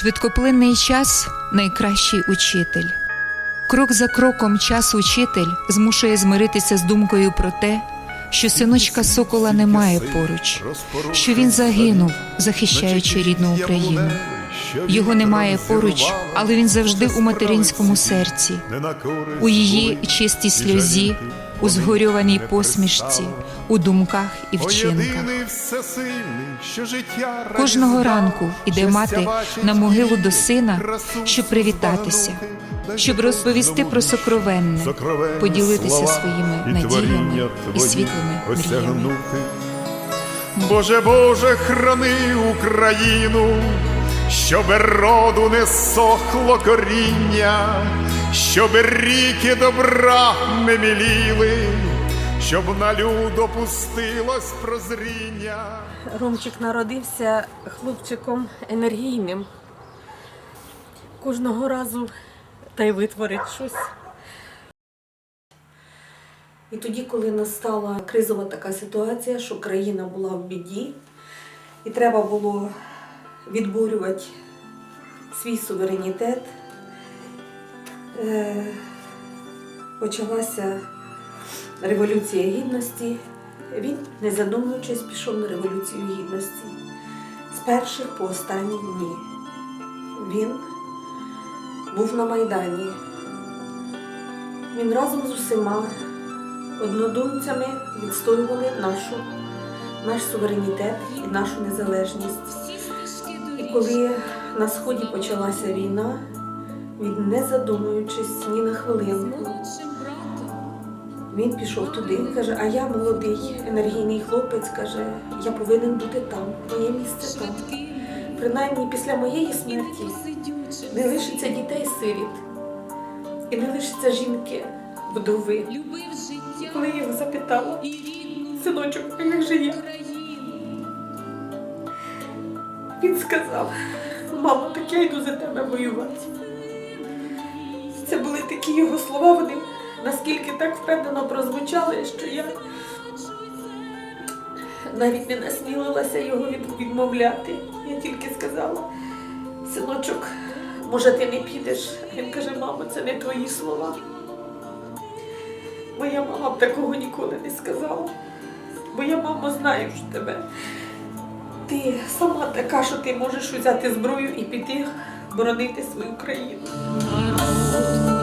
Швидкоплинний час найкращий учитель. Крок за кроком час учитель змушує змиритися з думкою про те, що синочка сокола немає поруч, що він загинув, захищаючи рідну Україну. Його немає поруч, але він завжди у материнському серці, у її чистій сльозі, у згорьованій посмішці, у думках і вчинках. Кожного ранку іде мати на могилу до сина, щоб привітатися, щоб розповісти про сокровенне, поділитися своїми надіями і світлими мріями. Боже, Боже, храни Україну, щоб роду не сохло коріння, щоб ріки добра не міліли, щоб на люд опустилось прозріння. Ромчик народився хлопчиком енергійним. Кожного разу та й витворить щось. І тоді, коли настала кризова така ситуація, що країна була в біді, і треба було відборювати свій суверенітет, почалася Революція Гідності. Він, не задумуючись, пішов на Революцію Гідності. З перших по останні дні. Він був на Майдані. Він разом з усіма однодумцями відстоювали нашу, наш суверенітет і нашу незалежність. І коли на сході почалася війна, він, не задумуючись ні на хвилинку, він пішов туди. Каже, а я молодий, енергійний хлопець, каже, я повинен бути там, моє місце там. Принаймні після моєї смерті не лишиться дітей сиріт і не лишиться жінки вдови. Коли я його запитала, синочок, а як же я? Він сказав, мамо, так я йду за тебе воювати. Це були такі його слова, вони наскільки так впевнено прозвучали, що я навіть не насмілилася його відмовляти. Я тільки сказала, синочок, може ти не підеш? Він каже, мамо, це не твої слова. Моя мама б такого ніколи не сказала. Моя мама знає ж тебе. Ти сама така, що ти можеш взяти зброю і піти боронити свою країну. Lord.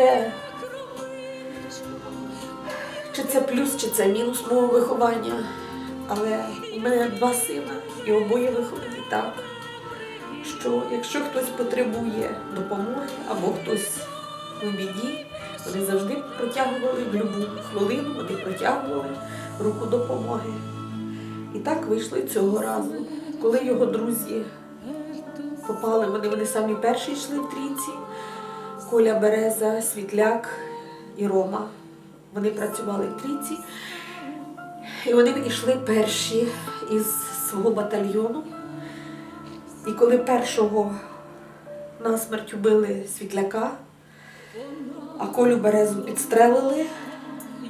Це, чи це плюс, чи це мінус мого виховання. Але в мене два сина, і обоє виховані так, що якщо хтось потребує допомоги або хтось у біді, вони завжди протягували в будь-яку хвилину, вони протягували руку допомоги. І так вийшло цього разу, коли його друзі попали, вони, вони самі перші йшли в трійці. Коля Береза, Світляк і Рома. Вони працювали в трійці, і вони йшли перші із свого батальйону. І коли першого насмерть убили світляка, а Колю Березу підстрелили,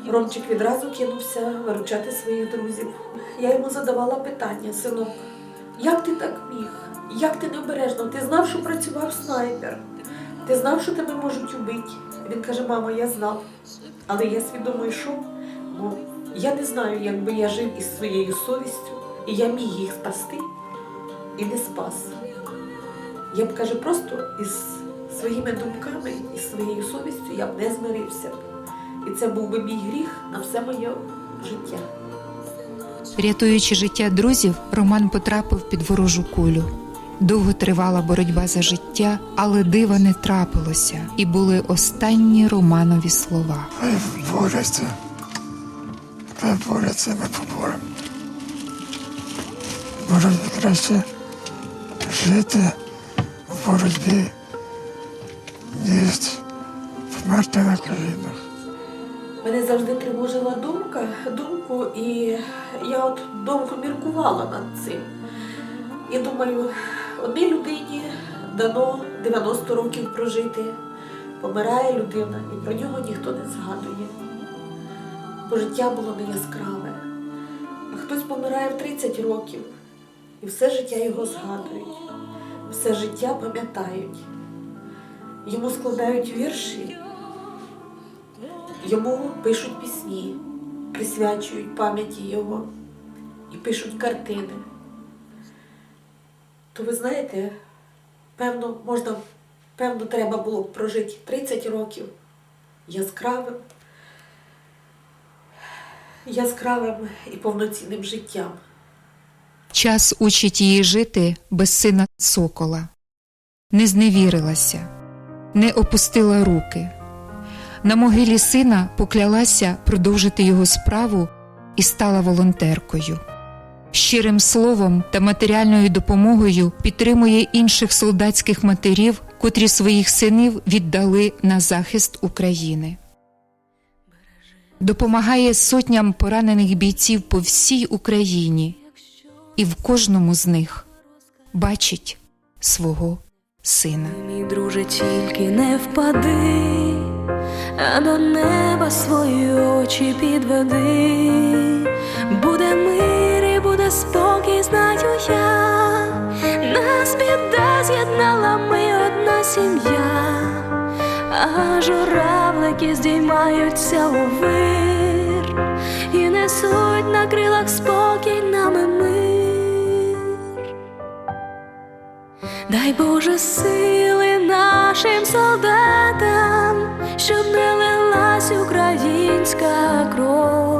Ромчик відразу кинувся виручати своїх друзів. Я йому задавала питання, синок, як ти так міг? Як ти необережно? Ти знав, що працював снайпер? Ти знав, що тебе можуть убити? Він каже, мамо, я знав. Але я свідомо йшов, бо я не знаю, як би я жив із своєю совістю, і я міг їх спасти і не спас. Я б каже, просто із своїми думками і своєю совістю я б не змирився. І це був би мій гріх на все моє життя. Рятуючи життя друзів, Роман потрапив під ворожу кулю. Довго тривала боротьба за життя, але дива не трапилося, і були останні Романові слова. Хай борються, ми поборемо. Боротьбі краще жити в боротьбі, ніж вмерти на колінах. Мене завжди тривожила думка, думку, і я от довго міркувала над цим. І думаю, одній людині дано 90 років прожити. Помирає людина, і про нього ніхто не згадує. Бо життя було не яскраве. А хтось помирає в 30 років, і все життя його згадують, все життя пам'ятають. Йому складають вірші, Йому пишуть пісні, присвячують пам'яті його і пишуть картини. То ви знаєте, певно, можна, певно, треба було б прожити 30 років яскравим, яскравим і повноцінним життям. Час учить її жити без сина сокола. Не зневірилася, не опустила руки. На могилі сина поклялася продовжити його справу і стала волонтеркою. Щирим словом та матеріальною допомогою підтримує інших солдатських матерів, котрі своїх синів віддали на захист України. Допомагає сотням поранених бійців по всій Україні, і в кожному з них бачить свого сина. Мій друже, тільки не впади, а до неба свої очі підведи. Буде мир спокій, знаю я. Нас біда з'єднала ми одна сім'я, а журавлики здіймаються у вир і несуть на крилах спокій нами мир. Дай Боже сили нашим солдатам, щоб не лилась українська кров,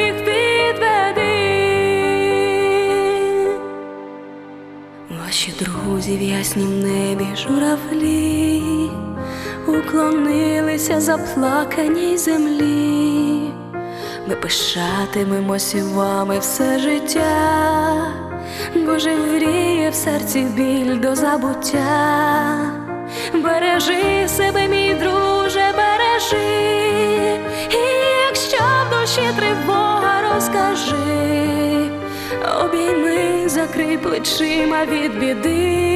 друзі в яснім небі журавлі уклонилися заплаканій землі. Ми пишатимемося вами все життя, бо живріє в серці біль до забуття. Бережи себе, мій друже, бережи, і якщо в душі тривога, розкажи, обійми, закрий плечима від біди.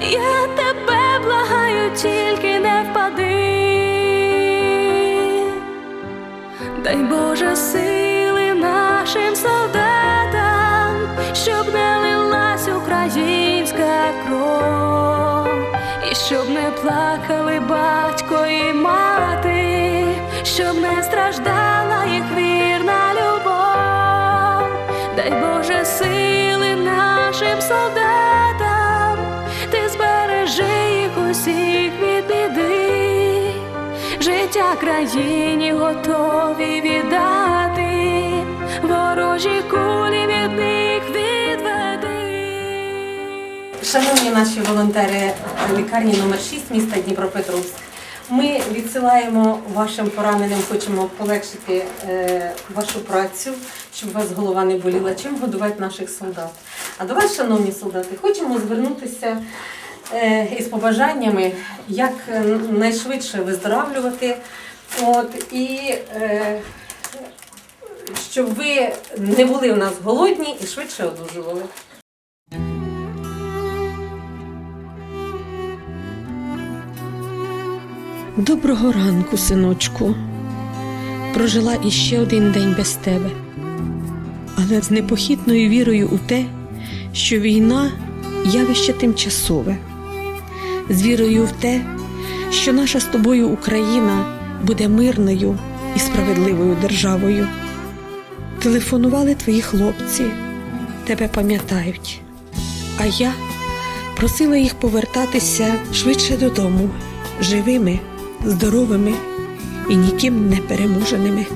Я тебе благаю, тільки не впади. Дай Боже сили нашим солдатам, щоб не лилась українська кров, і щоб не плакали батько і мати, щоб не Боже, сили нашим солдатам, ти збережи їх усіх від біди, життя країні готові віддати, ворожі кулі від них відведи. Шановні наші волонтери лікарні номер 6 міста Дніпропетровськ ми відсилаємо вашим пораненим, хочемо полегшити е, вашу працю, щоб у вас голова не боліла. Чим годувати наших солдат? А до вас, шановні солдати, хочемо звернутися е, із побажаннями, як е, найшвидше виздоравлювати. От, і щоб ви не були у нас голодні і швидше одужували. Доброго ранку, синочку. Прожила іще один день без тебе, але з непохитною вірою у те, що війна явище тимчасове, з вірою в те, що наша з тобою Україна буде мирною і справедливою державою. Телефонували твої хлопці, тебе пам'ятають, а я просила їх повертатися швидше додому, живими, здоровими і ніким не переможеними.